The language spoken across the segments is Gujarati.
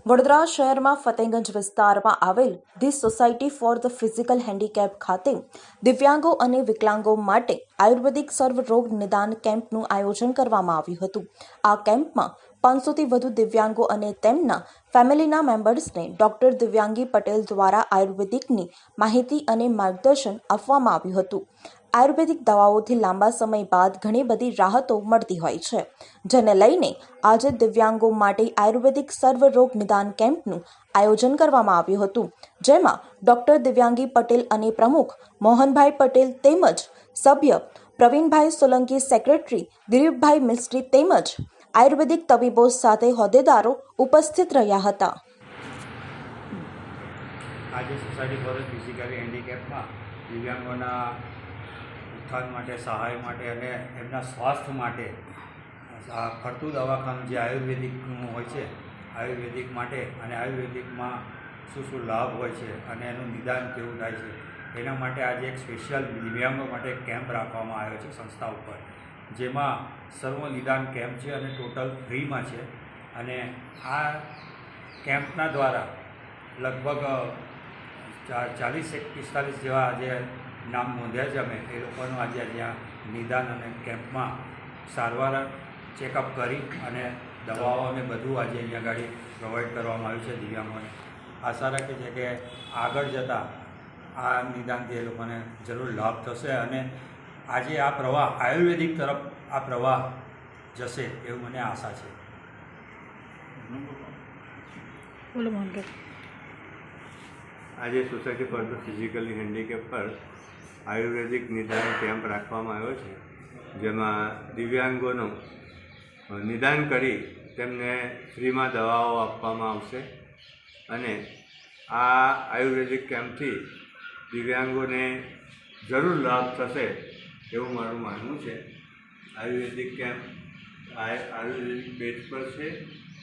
વડોદરા શહેરમાં ફતેગંજ વિસ્તારમાં આવેલ the society for the physical handicap ખાતે દિવ્યાંગો અને વિકલાંગો માટે આયુર્વેદિક સર્વરોગ નિદાન કેમ્પનું આયોજન કરવામાં આવ્યું હતું. આ કેમ્પમાં પાંચસોથી વધુ દિવ્યાંગો અને તેમના ફેમિલીના મેમ્બર્સને ડોક્ટર દિવ્યાંગી પટેલ દ્વારા આયુર્વેદિકની માહિતી અને માર્ગદર્શન આપવામાં આવ્યું હતું. આયુર્વેદિક દવાઓથી લાંબા સમય બાદ ઘણી બધી રાહતો મળતી હોય છે. જેને લઈને આજે દિવ્યાંગો માટે આયુર્વેદિક સર્વરોગ નિદાન કેમ્પનું આયોજન કરવામાં આવ્યું હતું. જેમાં ડૉક્ટર દિવ્યાંગી પટેલ અને પ્રમુખ મોહનભાઈ પટેલ તેમજ સભ્ય પ્રવીણભાઈ સોલંકી, સેક્રેટરી દિલીપભાઈ મિસ્ત્રી તેમજ આયુર્વેદિક તબીબો સાથે હોદ્દેદારો ઉપસ્થિત રહ્યા હતા. આજે સોસાયટી ફોર ફિઝિકલી હેન્ડીકેપમાં દિવ્યાંગોના ઉત્થાન માટે, સહાય માટે અને એમના સ્વાસ્થ્ય માટે, આ ફરતું દવાખાનું જે આયુર્વેદિકનું હોય છે, આયુર્વેદિક માટે અને આયુર્વેદિકમાં શું શું લાભ હોય છે અને એનું નિદાન કેવું થાય છે, એના માટે આજે એક સ્પેશિયલ દિવ્યાંગો માટે કેમ્પ રાખવામાં આવ્યો છે સંસ્થા ઉપર, જેમાં સર્વ નિદાન કેમ્પ છે અને ટોટલ ફ્રીમાં છે અને આ કેમ્પના દ્વારા લગભગ ચાલીસ એક પિસ્તાલીસ જેવા આજે નામ નોંધ્યા છે અમે. એ લોકોનું આજે ત્યાં નિદાન અને કેમ્પમાં સારવાર ચેકઅપ કરી અને દવાઓ અને બધું આજે અહીંયા આગળ પ્રોવાઈડ કરવામાં આવ્યું છે દિવ્યાંગોને. આશા રાખે છે કે આગળ જતાં આ નિદાનથી એ લોકોને જરૂર લાભ થશે અને આજે આ પ્રવાહ આયુર્વેદિક તરફ આ પ્રવાહ જશે એવું મને આશા છે. બોલો આજે society for the physically handicap પર આયુર્વેદિક નિદાન કેમ્પ રાખવામાં આવ્યો છે, જેમાં દિવ્યાંગોનું નિદાન કરી તેમને ફ્રીમાં દવાઓ આપવામાં આવશે અને આ આયુર્વેદિક કેમ્પથી દિવ્યાંગોને જરૂર લાભ થશે એવું મારું માનવું છે. આયુર્વેદિક કેમ્પ આયુર્વેદિક બેઝ પર છે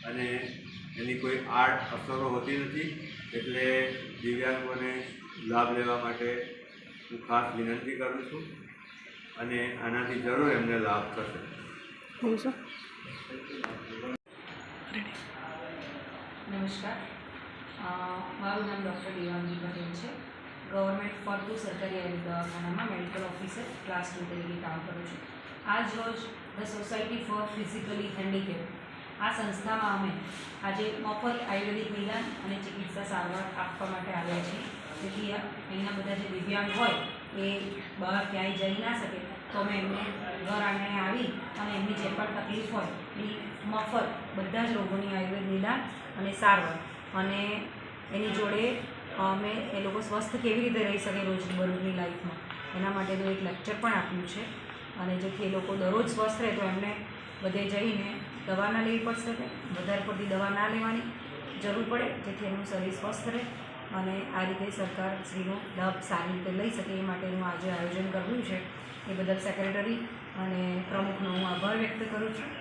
અને એની કોઈ આડ અસરો હોતી નથી, એટલે દિવ્યાંગોને લાભ લેવા માટે હું ખાસ વિનંતી કરું છું અને આનાથી જરૂર એમને લાભ થશે. નમસ્કાર. મારું નામ ડૉક્ટર દેવાંગી પટેલ છે. ગવર્મેન્ટ ફરતુ સરકારી આયુર્વેદ દવાખાનામાં મેડિકલ ઓફિસર ક્લાસ ટુ તરીકે કામ કરું છું. આજ રોજ the society for physically handicap આ સંસ્થામાં અમે આજે મફત આયુર્વેદિક નિદાન અને ચિકિત્સા સારવાર આપવા માટે આવ્યા છીએ. આ- અહીંના બધા જે દિવ્યાંગ હોય, એ બહાર ક્યાંય જઈ ના શકે. તો અમે એમને ઘર આંગણે આવી અને એમની જે પણ તકલીફ હોય એ મફત બધા જ રોગોની આયુર્વેદ નિદાન અને સારવાર. અને એની જોડે, અમે એ લોકો સ્વસ્થ કેવી રીતે રહી શકે રોજબરોજની લાઈફમાં, એના માટેનું એક લેક્ચર પણ આપ્યું છે. અને જેથી એ લોકો દરરોજ સ્વસ્થ રહે તો એમને બધે જઈને દવા ના લેવી પડશે વધારે પડતી દવા ના લેવાની જરૂર પડે, જેથી એમનું શરીર સ્વસ્થ રહે. અને આ રીતે સરકાર શ્રીનો લાભ સારી રીતે લઈ શકે એ માટેનું આજે આયોજન કરવું છે. એ બદલ સેક્રેટરી અને પ્રમુખનો હું આભાર વ્યક્ત કરું છું.